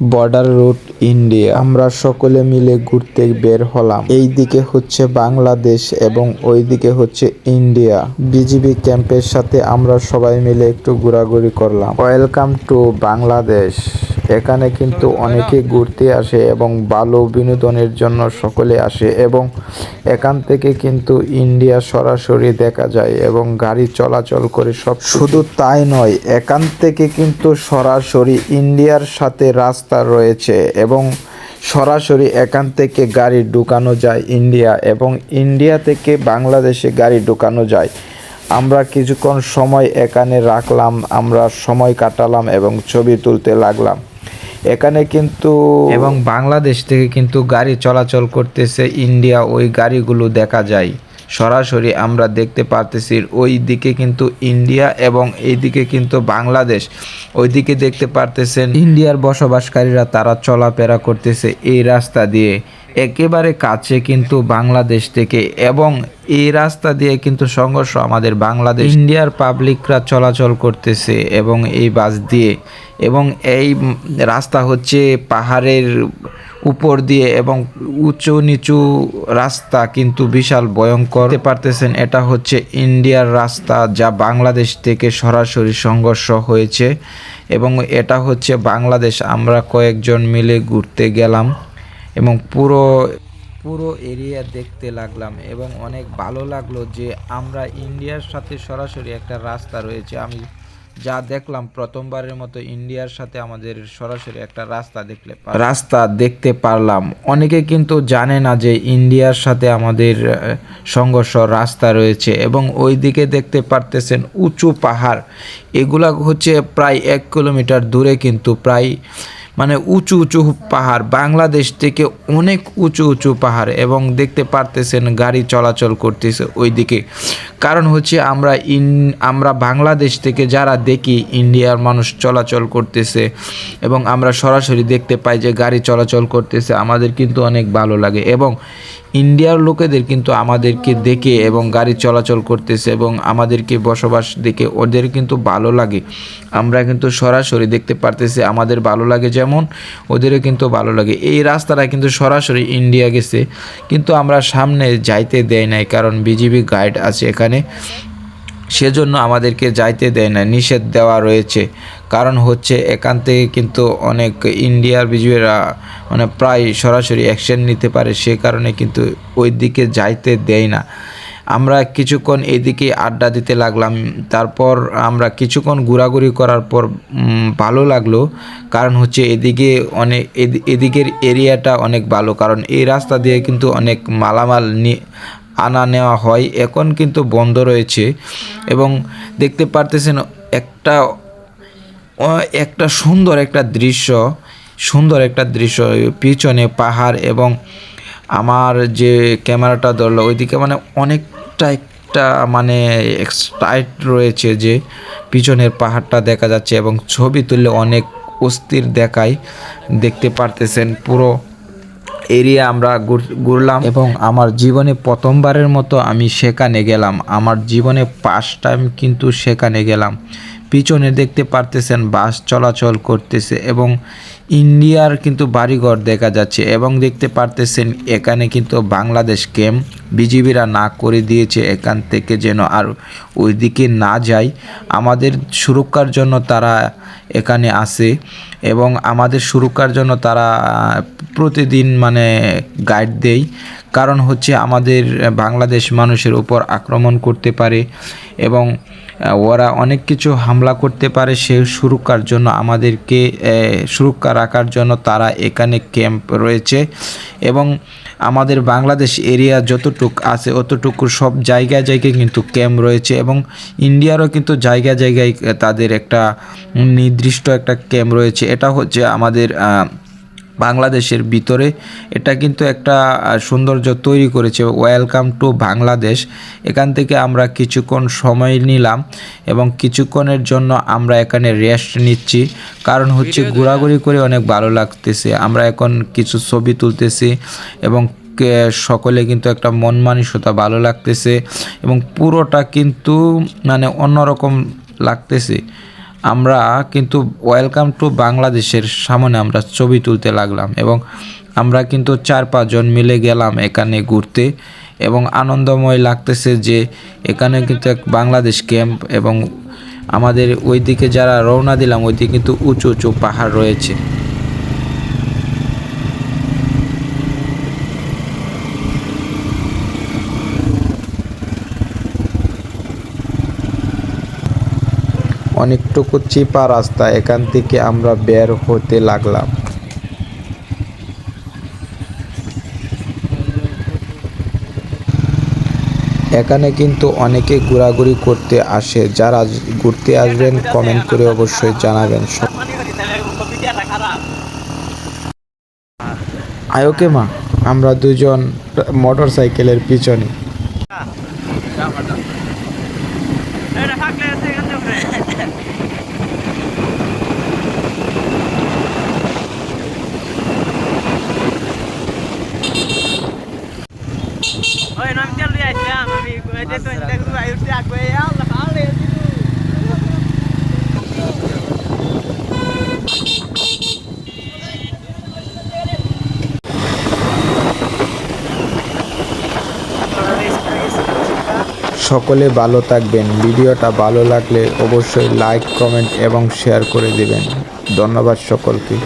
Border root India. আমরা সকলে মিলে ঘুরতে বের হলাম। এই দিকে হচ্ছে বাংলাদেশ এবং ওই দিকে হচ্ছে ইন্ডিয়া। বিজিবি ক্যাম্পের সাথে আমরা সবাই মিলে একটু ঘোরাঘুরি করলাম। ওয়েলকাম টু বাংলাদেশ এখানে কিন্তু অনেকে ঘুরতে আসে এবং ভালো বিনোদনের জন্য সকলে আসে এবং এখান থেকে কিন্তু ইন্ডিয়া সরাসরি দেখা যায় এবং গাড়ি চলাচল করে সব শুধু তাই নয়, এখান থেকে কিন্তু সরাসরি ইন্ডিয়ার সাথে রাস্তা রয়েছে এবং সরাসরি এখান থেকে গাড়ি ঢুকানো যায় ইন্ডিয়া এবং ইন্ডিয়া থেকে বাংলাদেশে গাড়ি ঢুকানো যায়। আমরা কিছুক্ষণ সময় এখানে রাখলাম, আমরা সময় কাটালাম এবং ছবি তুলতে লাগলাম। এখানে কিন্তু এবং বাংলাদেশ থেকে কিন্তু গাড়ি চলাচল করতেছে ইন্ডিয়া ওই গাড়িগুলো দেখা যায়। সরাসরি আমরা দেখতে পারতেছি ওই দিকে কিন্তু ইন্ডিয়া এবং এই দিকে কিন্তু বাংলাদেশ। ওইদিকে দেখতে পারতেছেন ইন্ডিয়ার বসবাসকারীরা তারা চলাফেরা করতেছে এই রাস্তা দিয়ে। একেবারে কাছে কিন্তু বাংলাদেশ থেকে এবং এই রাস্তা দিয়ে কিন্তু সংঘর্ষ আমাদের বাংলাদেশ। ইন্ডিয়ার পাবলিকরা চলাচল করতেছে এবং এই বাস দিয়ে এবং এই রাস্তা হচ্ছে পাহাড়ের উপর দিয়ে এবং উঁচু নিচু রাস্তা কিন্তু বিশাল ভয়ঙ্কর। পারতেছেন, এটা হচ্ছে ইন্ডিয়ার রাস্তা যা বাংলাদেশ থেকে সরাসরি সংঘর্ষ হয়েছে এবং এটা হচ্ছে বাংলাদেশ। আমরা কয়েকজন মিলে ঘুরতে গেলাম এবং পুরো পুরো এরিয়া দেখতে লাগলাম এবং অনেক ভালো লাগল যে আমরা ইন্ডিয়ার সাথে সরাসরি একটা রাস্তা রয়েছে। আমি যা দেখলাম প্রথমবারের মতো ইন্ডিয়ার সাথে আমাদের সরাসরি একটা রাস্তা দেখলে রাস্তা দেখতে পারলাম। অনেকে কিন্তু জানে না যে ইন্ডিয়ার সাথে আমাদের সংঘর্ষ রাস্তা রয়েছে এবং ওই দিকে দেখতে পারতেছেন উঁচু পাহাড়। এগুলা হচ্ছে প্রায় এক কিলোমিটার দূরে কিন্তু প্রায় মানে উঁচু উঁচু পাহাড়। বাংলাদেশ থেকে অনেক উঁচু উঁচু পাহাড় এবং দেখতে পারতেছেন গাড়ি চলাচল করতেছে ওইদিকে। কারণ হচ্ছে আমরা ইন, আমরা বাংলাদেশ থেকে যারা দেখি, ইন্ডিয়ার মানুষ চলাচল করতেছে এবং আমরা সরাসরি দেখতে পাই যে গাড়ি চলাচল করতেছে, আমাদের কিন্তু অনেক ভালো লাগে এবং ইন্ডিয়ার লোকেদের কিন্তু আমাদেরকে দেখে এবং গাড়ি চলাচল করতেছে এবং আমাদেরকে বসবাস দেখে ওদের কিন্তু ভালো লাগে। আমরা কিন্তু সরাসরি দেখতে পারতেছি, আমাদের ভালো লাগে যেমন ওদেরও কিন্তু ভালো লাগে। এই রাস্তাটা কিন্তু সরাসরি ইন্ডিয়া গেছে। কিন্তু আমরা সামনে যাইতে দেয় নাই, কারণ বিজিবি গাইড আছে এখানে। সেজন্য আমাদেরকে যাইতে দেয় না নিষেধ দেওয়া রয়েছে। কারণ হচ্ছে এখান থেকে কিন্তু অনেক ইন্ডিয়ার বিজয়ীরা মানে প্রায় সরাসরি অ্যাকশন নিতে পারে, সে কারণে কিন্তু ওই দিকে যাইতে দেয় না। আমরা কিছুক্ষণ এদিকে আড্ডা দিতে লাগলাম। তারপর আমরা কিছুক্ষণ ঘোরাঘুরি করার পর ভালো লাগল। কারণ হচ্ছে এদিকে অনেক, এদি- এদিকের এরিয়াটা অনেক ভালো। কারণ এই রাস্তা দিয়ে কিন্তু অনেক মালামাল আনা নেওয়া হয়। এখন কিন্তু বন্ধ রয়েছে। এবং দেখতে পারতেছেন একটা একটা সুন্দর একটা দৃশ্য, সুন্দর একটা দৃশ্য। পিছনে পাহাড় এবং আমার যে ক্যামেরাটা ধরলো, ওইদিকে মানে অনেকটা একটা মানে এক্সটাইট রয়েছে যে পিছনের পাহাড়টা দেখা যাচ্ছে এবং ছবি তুললে অনেক অস্থির দেখায়। দেখতে পারতেছেন পুরো এরিয়া আমরা ঘুর- ঘুরলাম এবং আমার জীবনে প্রথমবারের মতো আমি সেখানে গেলাম। আমার জীবনে ফার্স্ট টাইম কিন্তু সেখানে গেলাম। পিছনে দেখতে পারতেছেন বাস চলাচল করতেছে এবং ইন্ডিয়ার কিন্তু বাড়িঘর দেখা যাচ্ছে এবং দেখতে পারতেছেন এখানে কিন্তু বাংলাদেশ ক্যাম্প বিজিবিরা না করে দিয়েছে এখান থেকে যেন আর ওইদিকে না যায়। আমাদের সুরক্ষার জন্য তারা এখানে আসে এবং আমাদের সুরক্ষার জন্য তারা প্রতিদিন মানে গাইড দেয়। কারণ হচ্ছে আমাদের বাংলাদেশ মানুষের উপর আক্রমণ করতে পারে এবং ওরা অনেক কিছু হামলা করতে পারে সে সুরক্ষার জন্য আমাদেরকে সুরক্ষা রাখার জন্য তারা এখানে ক্যাম্প রয়েছে। এবং আমাদের বাংলাদেশ এরিয়া যতটুক আছে অতটুকু সব জায়গায় জায়গায় কিন্তু ক্যাম্প রয়েছে এবং ইন্ডিয়ারও কিন্তু জায়গায় জায়গায় তাদের একটা নির্দিষ্ট একটা ক্যাম্প রয়েছে। এটা হচ্ছে আমাদের বাংলাদেশের ভিতরে এটা কিন্তু একটা সৌন্দর্য তৈরি করেছে। Welcome to Bangladesh. এখান থেকে আমরা কিছুক্ষণ সময় নিলাম এবং কিছুক্ষণের জন্য আমরা এখানে রেস্ট নিচ্ছি। কারণ হচ্ছে ঘোরাঘুরি করে অনেক ভালো লাগতেছে। আমরা এখন কিছু ছবি তুলতেছি এবং সকলে কিন্তু একটা মন মানসিকতা ভালো লাগতেছে এবং পুরোটা কিন্তু মানে অন্যরকম লাগতেছে। আমরা কিন্তু ওয়েলকাম টু বাংলাদেশের সামনে আমরা ছবি তুলতে লাগলাম এবং আমরা কিন্তু চার পাঁচজন মিলে গেলাম এখানে ঘুরতে এবং আনন্দময় লাগতেছে যে এখানে কিন্তু এক বাংলাদেশ ক্যাম্প এবং আমাদের ওইদিকে যারা রওনা দিলাম, ওইদিকে কিন্তু উঁচু উঁচু পাহাড় রয়েছে। অনেকটুকু চিপা রাস্তা এখান থেকে আমরা বের হতে লাগলাম। এখানে কিন্তু অনেকে ঘোরাঘুরি করতে আসে। যারা ঘুরতে আসবেন কমেন্ট করে অবশ্যই জানাবেন। আয়োকে মা, আমরা দুজন মোটর সাইকেলের পিছনে এটা থাকলে সেখান থেকে ওই নাম তেল দিয়ে আসলাম আমি এটা তো এটা গুলো আয়ুর সকলে ভালো থাকবেন। ভিডিওটা ভালো লাগলে অবশ্যই লাইক কমেন্ট এবং শেয়ার করে দেবেন। ধন্যবাদ সকলকে।